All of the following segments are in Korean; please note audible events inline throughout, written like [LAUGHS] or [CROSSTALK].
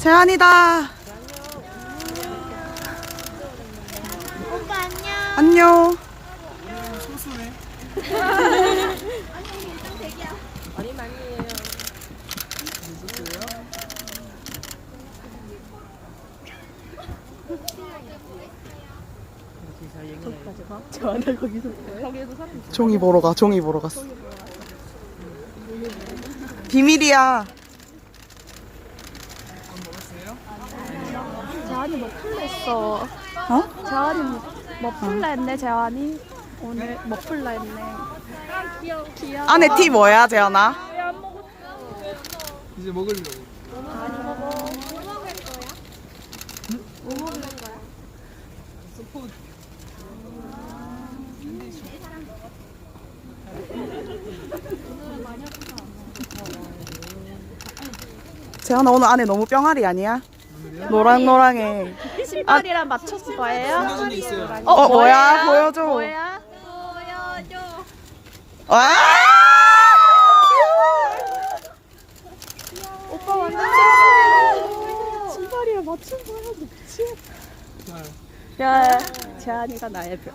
재한이다. 오빠 안녕. 안녕. 소소해. 종이 보러 가. 종이 보러 갔어. 비밀이야. 재환이 머플러 했어. 어? 재환이 머플러 했네, 재환이. 오늘 머플러 했네. 귀여워. 귀여워. 안에 티 뭐야, 재한아? 이제 먹으려고. 재한아 오늘 안에 너무 병아리 아니야? 노랑노랑해. 신발이랑 맞췄을 거예요? 게 있어요. 어, 뭐야? 보여줘. 뭐야? 와! 오빠 완전 귀여워. 신발이랑 맞춘 거야, 미치. 자, 야, 재환이가 나의 별.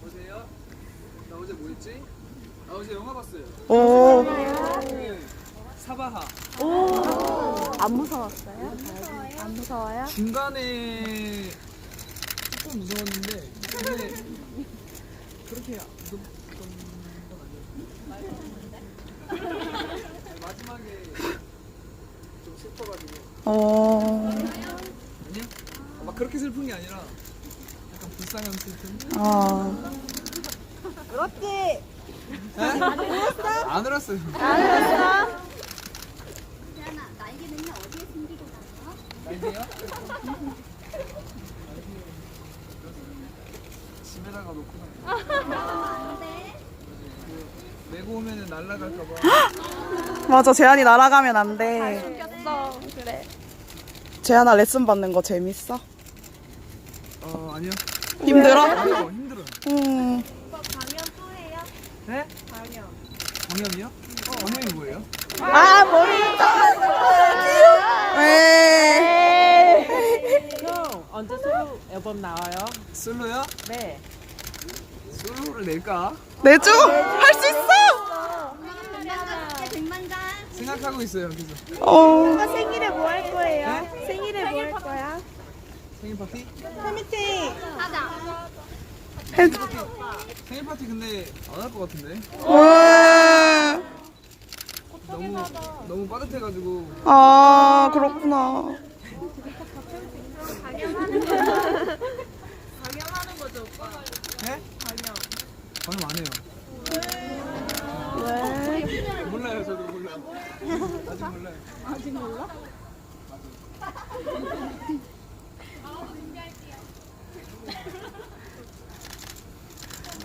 보세요. 나 어제 뭐 했지? 나 어제 영화 봤어요. 오. 네. 사바하. 안 무서웠어요? 안 무서워요? 중간에 조금 무서웠는데 근데 그렇게 무섭던 건 아니었어요. 마지막에 좀 슬퍼가지고 어. 아니요? 막 그렇게 슬픈 게 아니라 약간 불쌍한 슬픔? 어. 네? 안 울었어요. 날개요? 집에다가 놓고 다녀요. 그 메고 오면은 날라갈까봐. 맞아, 재한이 날아가면 안 돼. 웃겼어. 그래. 재한아 레슨 받는 거 재밌어? 어 아니요. 힘들어? 힘들어 힘들어. 음. 네? 방염. 방염이요? 방염이 뭐예요? 아, 머리 왜? 형 언제 솔로 앨범 나와요? 솔로요? 네. 솔로를 낼까? 내줘? 할 수 있어! 생각하고 있어요. 그래서 어. 생일에 뭐 할 거예요? 생일에 뭐 할 거야? 생일 파티? 해. 생일 파티 근데 안 할 것 같은데. 왜? 너무 너무 빠듯해가지고 아, 그렇구나. 네? 방염 안 해요. 왜? 몰라요 저도 몰라요. 아직 몰라요. 아직 몰라?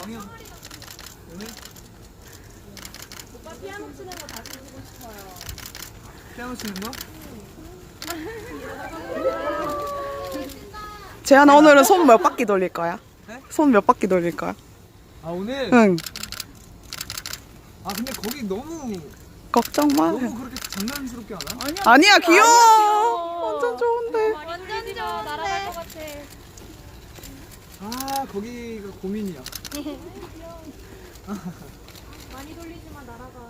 방염 오늘? 오빠 피아노 치는 거 다시 보고 싶어요. 피아노 치는 거? [LAUGHS] 재한아 오늘은 손 몇 바퀴 돌릴 거야? 네? 손 몇 바퀴 돌릴 거야? 아 오늘? 응. 아 근데 거기 너무 걱정 마. 너무 그렇게 장난스럽게 하나? 아니야, 귀여워. 완전 좋은데. 완전 좋아. 날아갈 것 같아. 아 거기가 고민이야. 많이 돌리지만 날아가.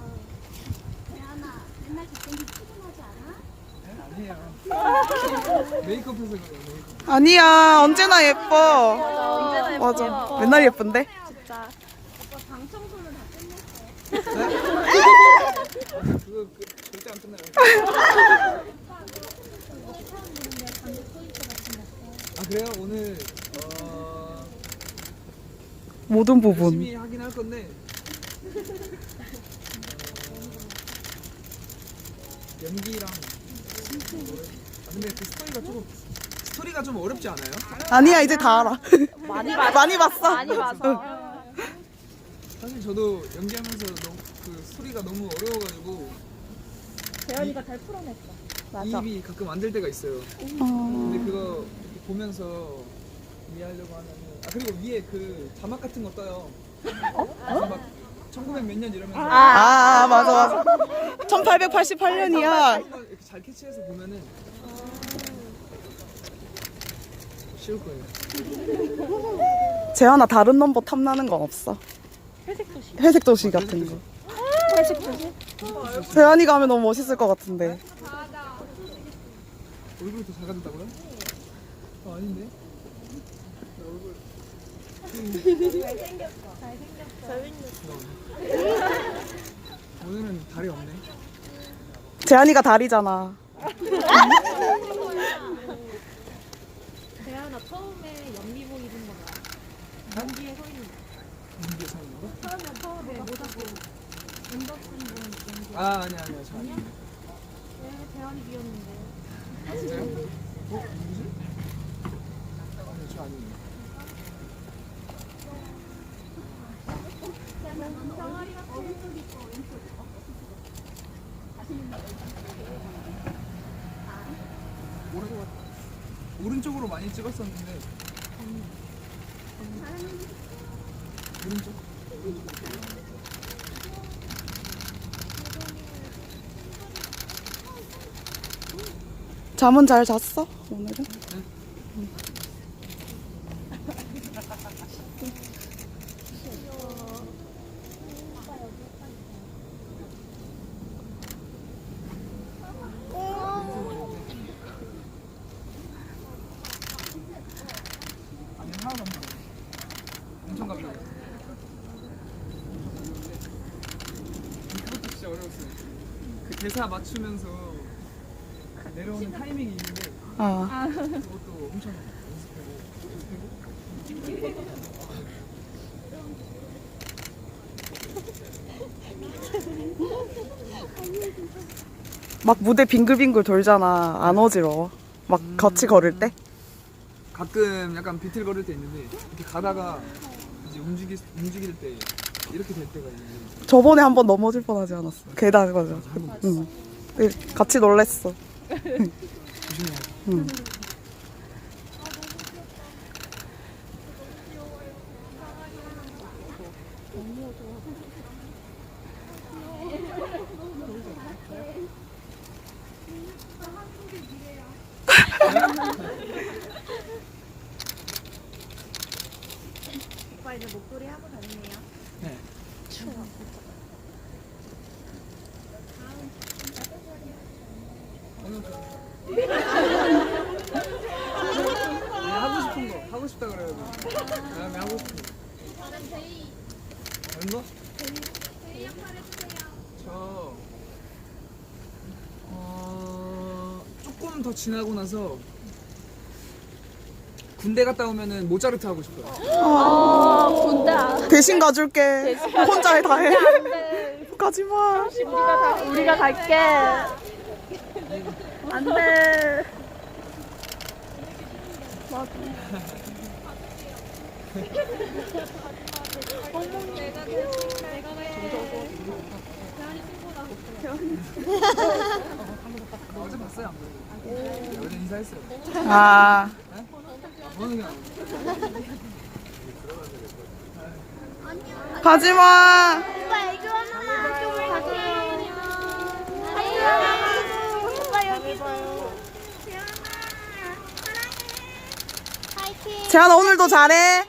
네, 아니에요. 메이크업해서 그래요. 메이크업. 아니야, 언제나 예뻐. 언제나 예뻐. 맞아. 맨날 예쁜데? 진짜. 그거 그, 절대 안 끝나요. 아 그래요? 오늘 어, 모든 부분. 확인할 건데 연기랑 아, 근데 그 스토리가 조금 스토리가 좀 어렵지 않아요? 아니야 이제 다 알아. 많이 [LAUGHS] 봤어. 많이 봤어. 많이 봐서. 사실 저도 연기하면서 너무, 그 스토리가 너무 어려워가지고 재현이가 잘 풀어냈어. 맞아. 입이 가끔 안 될 때가 있어요. 어. 근데 그거 보면서 이해하려고 하면은 아 그리고 위에 그 자막 같은 거 떠요. 막1900 몇 년 이러면서 아, 맞아, 맞아. 1888년이야. 이렇게 잘 캐치해서 보면은 쉬울 거예요. 재환아, 다른 넘버 탐나는 건 없어? 회색 도시. 같은 거. 회식 조심. 재환이가 하면 너무 멋있을 것 같은데. 얼굴이 더 작아졌다고요? 어, 아닌데? 나 얼굴 잘생겼어. 오늘은 다리 없네. 재환이가 다리잖아. 대안아 처음에 연미복 입은 거 봐. 연기에 서 있는 거. 민기에 서 있는 거? 처음에 처음에 모자 고 은덕슨 분 연기. 아, 아니야, 아니야. 저 아니에요. 왜 대안이 비었는데? 아, 진짜요? 어? 누구지? 아니, 저 아니에요. 오른쪽으로 많이 찍었었는데 오른쪽? 잠은 잘 잤어? 오늘은? 아니 하나도 안 보여. 엄청 가까워. 그것도 진짜 어려웠어요. 그 대사 맞추면서 그 내려오는 타이밍이 있는데 아. 그것도 엄청 연습하고 막 무대 빙글빙글 돌잖아. 안 어지러워. 막 같이 걸을 때? 가끔 약간 비틀거릴 때 있는데 이렇게 가다가 이제 움직일 움직일 때 이렇게 될 때가 있는데 저번에 한 번 넘어질 뻔하지 않았어. 계단 가서. 응. 네, 같이 놀랬어. [LAUGHS] 조심해야 돼. 응. 이제 목도리 하고 다니네요. 네. 네, 하고 싶은 거 하고 싶다 그래가지고 그다음에 하고 싶은 거 다른 거? 저 어, 조금 더 지나고 나서 군대 갔다 오면은 모차르트 하고 싶어요. 아, 군대. 대신 가줄게. 혼자 해, 다 해. 가지 마. 우리가 다, 우리가 갈게. 안 돼. 맞아. 어제 봤어요? 안 봤어요? 어제 인사했어요. 아. 보는 게 아니고. 가지 마. 오빠 애교 하나 좀 할게요. 오빠 여기 봐요. 파이팅. 재환아, 오늘도 잘해.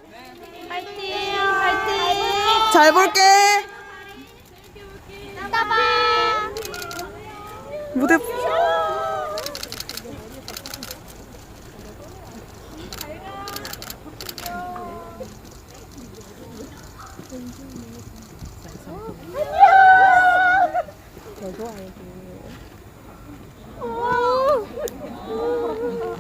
파이팅. 파이팅. 잘 볼게. 무대.